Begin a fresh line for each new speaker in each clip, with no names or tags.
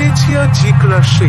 তেছিয়া জিকরা সে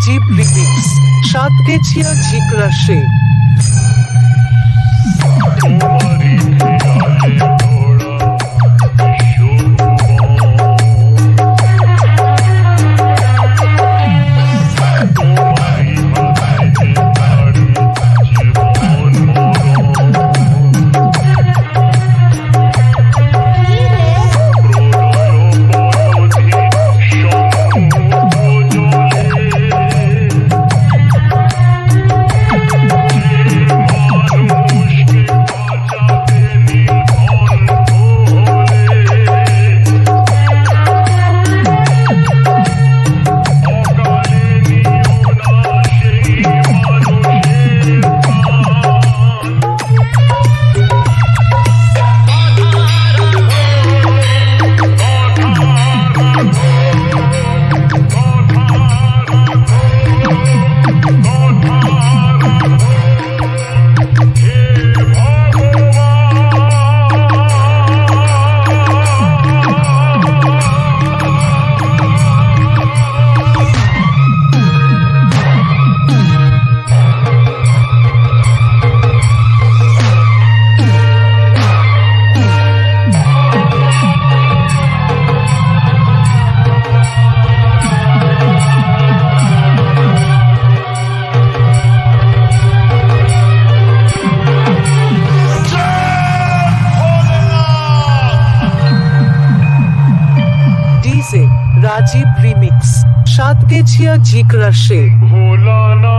রাজীব লিপিক্স সাতগেছিয়া ঝিকরা শেখ মিক্সে রাজীব রিমিক্স সাত গেছিয়া জিকরা সে।
ভোলানা